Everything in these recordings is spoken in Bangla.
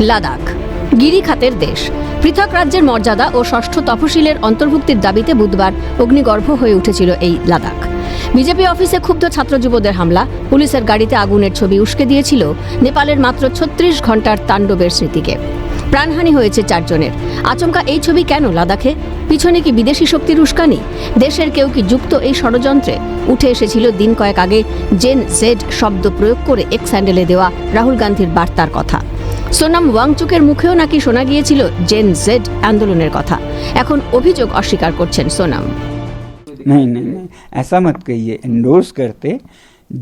লাদাখ। গিরিখাতের দেশ। পৃথক রাজ্যের মর্যাদা ও ষষ্ঠ তফসিলের অন্তর্ভুক্তির দাবিতে বুধবার অগ্নিগর্ভ হয়ে উঠেছিল এই লাদাখ। বিজেপি অফিসে ক্ষুব্ধ ছাত্র যুবদের হামলা। পুলিশের গাড়িতে আগুনের ছবি উস্কে দিয়েছিল। নেপালের মাত্র ছত্রিশ ঘণ্টার তাণ্ডবের স্মৃতিকে। প্রাণহানি হয়েছে চারজনের। আচমকা এই ছবি কেন লাদাখে? পিছনে কি বিদেশি শক্তির উস্কানি? দেশের কেউ কি যুক্ত এই ষড়যন্ত্রে? উঠে এসেছিল দিন কয়েক আগে জেন জেড শব্দ প্রয়োগ করে এক্স হ্যান্ডেলে দেওয়া রাহুল গান্ধীর বার্তার কথা। সোনাম ওয়াংচুকের মুখেও নাকি শোনা গিয়েছিল জেন জেড আন্দোলনের কথা এখন অভিযোগ অস্বীকার করছেন সোনাম नहीं नहीं नहीं ऐसा मत कहिए एंडोर्स करते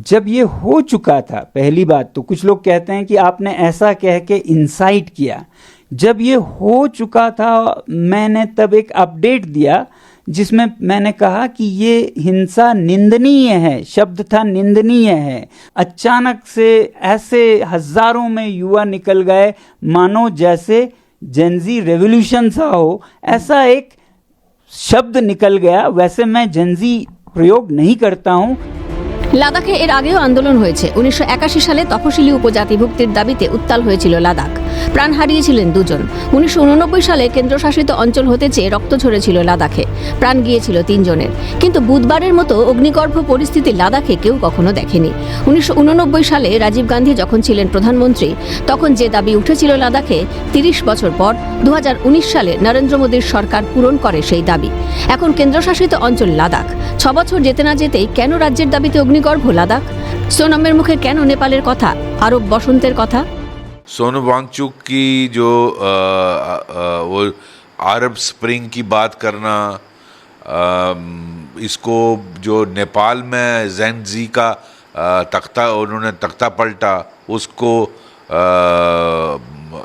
जब ये हो चुका था पहली बात तो कुछ लोग कहते हैं कि आपने ऐसा कह के इंसाइट किया जब ये हो चुका था मैंने तब एक अपडेट दिया जिसमें मैंने कहा कि ये हिंसा निंदनीय है शब्द था निंदनीय है अचानक से ऐसे हजारों में युवा निकल गए मानो जैसे जेंजी रेवोल्यूशन सा हो ऐसा एक शब्द निकल गया वैसे मैं जंजी प्रयोग नहीं करता हूँ লাদাখে এর আগেও আন্দোলন হয়েছে উনিশশো একাশি সালে তফসিলি উপজাতিভুক্তির দাবিতে উত্তাল হয়েছিল লাদাখ প্রাণ হারিয়েছিলেন দুজন। উনিশশো উননব্বই সালে কেন্দ্রশাসিত অঞ্চল হতে চেয়ে রক্ত ঝরেছিল লাদাখে। প্রাণ গিয়েছিল তিনজনের। কিন্তু বুধবারের মতো অগ্নিগর্ভ পরিস্থিতি লাদাখে কেউ কখনো দেখেনি। উনিশশো উননব্বই সালে রাজীব গান্ধী যখন ছিলেন প্রধানমন্ত্রী, তখন যে দাবি উঠেছিল লাদাখে, তিরিশ বছর পর দু হাজার উনিশ সালে নরেন্দ্র মোদীর সরকার পূরণ করে সেই দাবি। এখন কেন্দ্রশাসিত অঞ্চল লাদাখ। ছ বছর যেতে না যেতেই কেন রাজ্যের দাবিতে অগ্নিগর্ভ লাদাখ? সোনামের মুখে কেন নেপালের কথা? আরব বসন্তের কথা? सोनू वांगचुक की जो अ, अ, वो अरब स्प्रिंग की बात करना अम, इसको जो नेपाल में जैनजी का तख्ता उन्होंने तख्ता पलटा उसको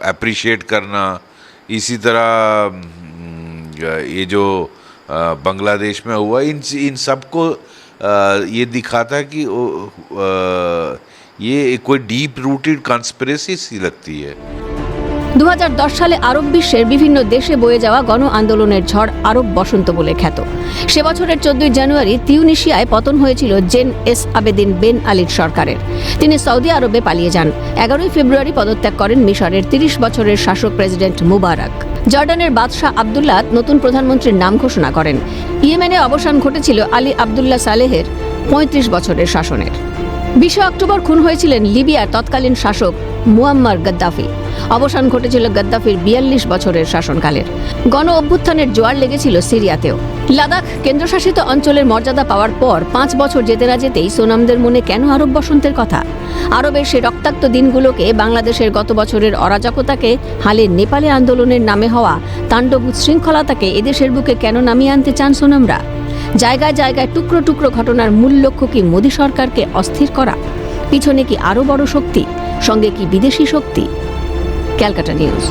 अप्रिशिएट करना। इसी तरह ये जो बांग्लादेश में हुआ इन इन सबको ये दिखाता है कि ये कोई डीप रूटेड कॉन्स्पिरेसी सी लगती है দু সালে আরব বিশ্বের বিভিন্ন দেশে বয়ে যাওয়া গণ আন্দোলনের ঝড় আরব বসন্ত বলে খ্যাত সে বছরের চোদ্দই জানুয়ারি তিউনিশিয়ায় পতন হয়েছিল জেন এস আবেদিন বেন আলীর সরকারের তিনি সৌদি আরবে পালিয়ে যান এগারোই ফেব্রুয়ারি পদত্যাগ করেন মিশরের তিরিশ বছরের শাসক প্রেসিডেন্ট মুবারক জর্ডানের বাদশাহ আবদুল্লাহ নতুন প্রধানমন্ত্রীর নাম ঘোষণা করেন ইয়েমেনে অবসান ঘটেছিল আলী আবদুল্লাহ সালেহের পঁয়ত্রিশ বছরের শাসনের বিশে অক্টোবর খুন হয়েছিলেন লিবিয়ার তৎকালীন শাসক মুয়াম্মার গাদ্দাফি। অবসান ঘটেছিল গাদ্দাফির বিয়াল্লিশ বছরের শাসনকালের। গণ অভ্যুত্থানের জোয়ার লেগেছিল সিরিয়াতেও। লাদাখ কেন্দ্রশাসিত অঞ্চলের মর্যাদা পাওয়ার পর পাঁচ বছর যেতে না যেতেই সোনামদের মনে কেন আরব বসন্তের কথা? আরবের সে রক্তাক্ত দিনগুলোকে বাংলাদেশের গত বছরের অরাজকতাকে, হালে নেপালে আন্দোলনের নামে হওয়া তাণ্ডব উচ্ছৃঙ্খলতাকে এদেশের বুকে কেন নামিয়ে আনতে চান সোনামরা? জায়গায় জায়গায় টুকরো টুকরো ঘটনার মূল লক্ষ্য কি মোদী সরকারকে অস্থির করা? পিছনে কি আরও বড় শক্তি? সঙ্গে কি বিদেশি শক্তি? ক্যালকাটা নিউজ।